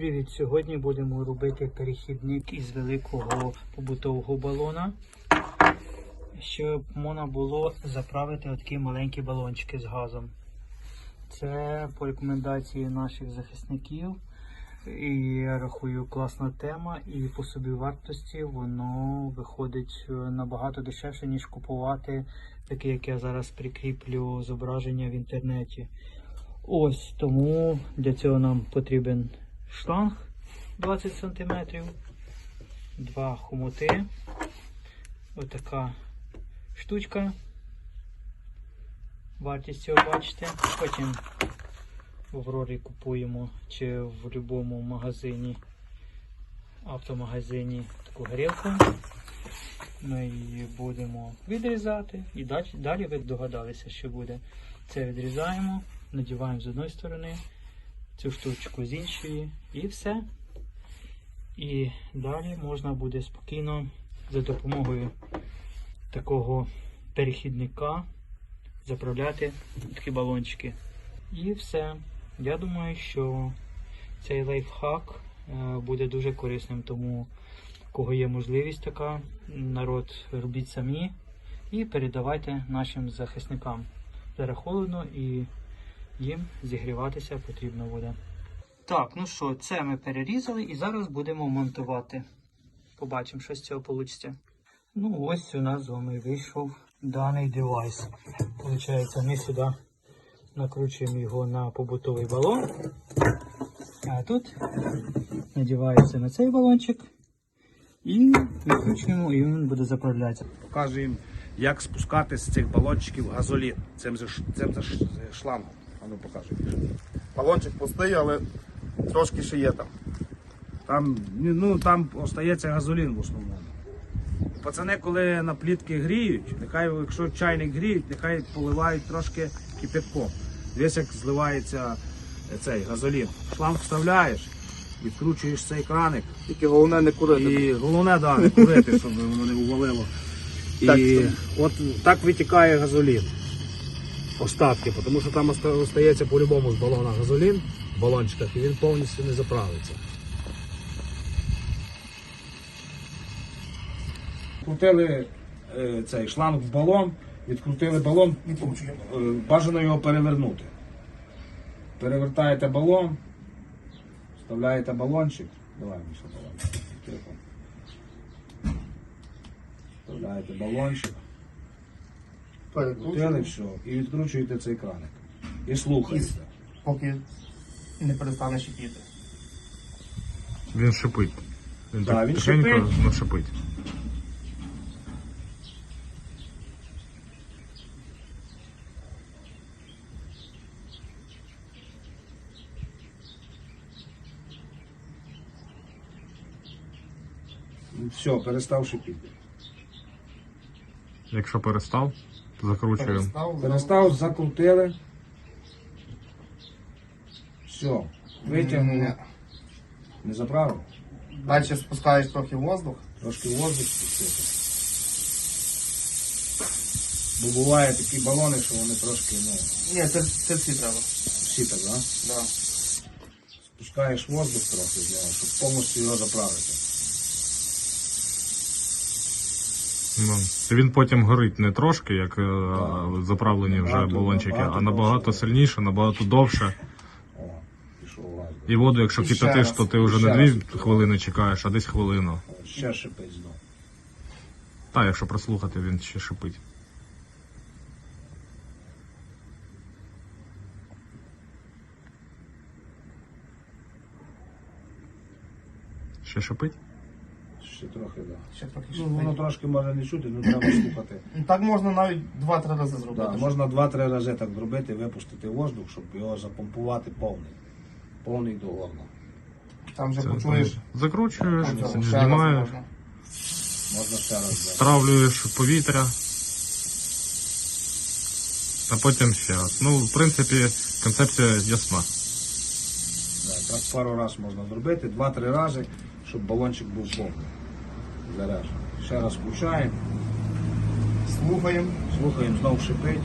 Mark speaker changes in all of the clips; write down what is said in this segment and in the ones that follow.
Speaker 1: Привіт! Сьогодні будемо робити перехідник із великого побутового балона, щоб можна було заправити такі маленькі балончики з газом. Це по рекомендації наших захисників. І я рахую класна тема, і по собівартості воно виходить е, набагато дешевше, ніж купувати таке, як я зараз прикріплю зображення в інтернеті. Ось тому для цього нам потрібен шланг 20 см, два хомути, отака штучка. Вартість цього бачите. Потім в Аврорі купуємо чи в будь-якому магазині, автомагазині таку горілку. Ми її будемо відрізати і далі, далі ви догадалися, що буде. Це відрізаємо, надіваємо з одної сторони, цю штучку з іншої і все. І далі можна буде спокійно за допомогою такого перехідника заправляти такі балончики. І все. Я думаю, що цей лайфхак е, буде дуже корисним, тому кого є можливість така, народ робіть самі і передавайте нашим захисникам. Зараз холодно і їм зігріватися потрібно буде. Так, ну що, це ми перерізали і зараз будемо монтувати. Побачимо, що з цього вийде. Ну, ось у нас з вами вийшов даний девайс. Получається, ми сюди накручуємо його на побутовий балон. А тут надівається на цей балончик і відкручуємо, і він буде заправлятися.
Speaker 2: Покажу як спускати з цих балончиків газолін. Цим же, цим шлангом. А ну покажи.
Speaker 3: Балончик пустий, але трошки ще є там.
Speaker 2: Там, ну, там остається газолін в основному. Пацани, коли на плітки гріють, нехай, якщо чайник гріють, нехай поливають трошки кипятком. Дивись, як зливається е, цей газолін. Шланг вставляєш, відкручуєш цей краник.
Speaker 3: Тільки головне не курити.
Speaker 2: І головне, да, не курити, щоб воно не увалило. І
Speaker 3: Так,
Speaker 2: от так витікає газолін. Остатки, тому що там оста- остається по-любому з балона газолін в балончиках, і він повністю не заправиться. Крутили е, цей шланг в балон, відкрутили балон, е, бажано його перевернути. Перевертаєте балон, вставляєте балончик. Давай Міша, балончик. Вставляєте балончик, крутили все, і відкручуєте цей краник. І слухаєте.
Speaker 3: Поки не перестане шипіти.
Speaker 4: Він шипить. Він
Speaker 2: Да,
Speaker 4: так
Speaker 2: він
Speaker 4: тихенько,
Speaker 2: шипить. Все, перестав шипіти.
Speaker 4: Якщо перестав, то закручуємо.
Speaker 3: Перестав,
Speaker 2: Перестав, закрутили. Все, витягнули. Не заправив?
Speaker 3: Далі спускаєш трохи воздух.
Speaker 2: Трошки воздух спустити. Бо буває такі балони, що вони трошки, ну,
Speaker 3: Ні, це, це всі треба.
Speaker 2: всі так, да?
Speaker 3: Да.
Speaker 2: Спускаєш воздух трохи щоб повністю його заправити.
Speaker 4: Ну, він потім горить не трошки, як е, заправлені вже
Speaker 2: Набагато-
Speaker 4: балончики,
Speaker 2: набагато
Speaker 4: а набагато
Speaker 2: довше.
Speaker 4: сильніше, набагато довше.
Speaker 2: Пішов.
Speaker 4: І воду, якщо
Speaker 3: І ще
Speaker 4: кипятиш,
Speaker 3: раз,
Speaker 4: то ти вже
Speaker 2: ще
Speaker 4: не дві
Speaker 2: раз.
Speaker 4: хвилини чекаєш, а десь хвилину.
Speaker 2: Ще шипить знов.
Speaker 4: Та, якщо прослухати, він ще шипить. Ще шипить?
Speaker 2: Ще трохи, да.
Speaker 3: Ще трохи
Speaker 2: Ну, воно трошки може не чути, ну треба слухати.
Speaker 3: Ну, Так можна навіть 2-3 рази зробити.
Speaker 2: Да, можна два-три рази так зробити, випустити воздух, щоб його запомпувати повний. Повний до горла.
Speaker 3: Там вже почуєш.
Speaker 4: там Закручуєш,
Speaker 3: там ще раз
Speaker 4: знімаєш,
Speaker 3: можна.
Speaker 2: Можна ще раз. взяти.
Speaker 4: стравлюєш повітря. А потім ще раз. Ну, в принципі, концепція ясна.
Speaker 2: Да, так пару разів можна зробити, два-три рази, щоб балончик був повний. Заряджений. Ще раз включаємо,
Speaker 3: Слухаємо.
Speaker 2: слухаємо, знов шипить.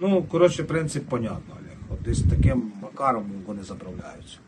Speaker 2: Ну, коротше, принцип понятно, Олег. От десь таким макаром вони заправляються.